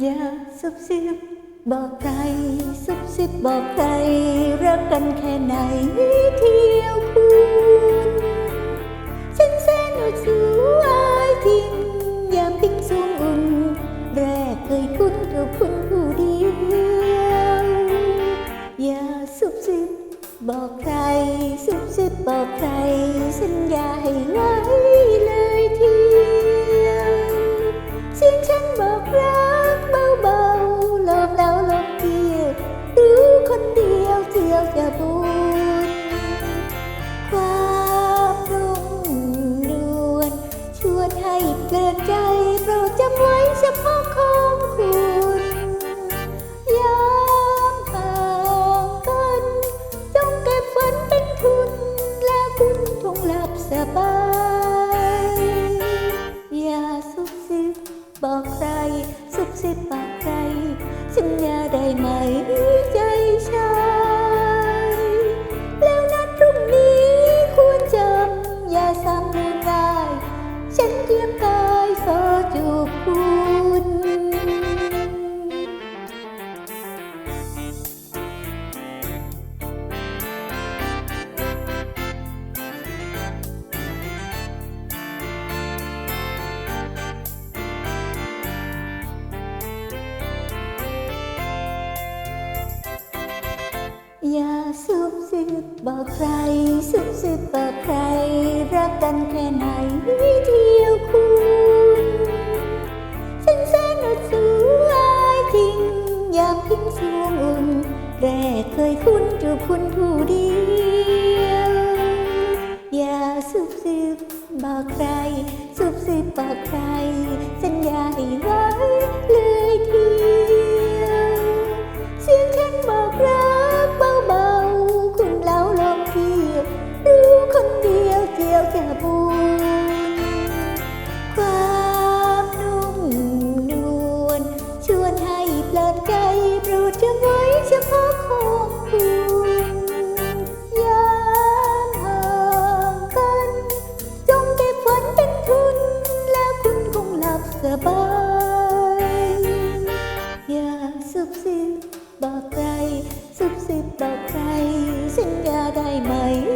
อย่าซุบซิบบอกใครซุบซิบบอกใครรักกันแค่ไหน วนให้เกินใจโปรดจำไว้เฉพาะของคุณยามห่างกัน จงเก็บฝันเป็นทุนและคุณจงหลับสบาย โซจูบคุณอย่าซุบซิบบอกใคร ซุบซิบบอกใคร รักกันแค่ไหน แรกเคยคุ้นจูบคุณผู้เดียว อย่าซุบซิบบอกใครซุบซิบบอกใคร สัญญาให้ไว้เลย tay mây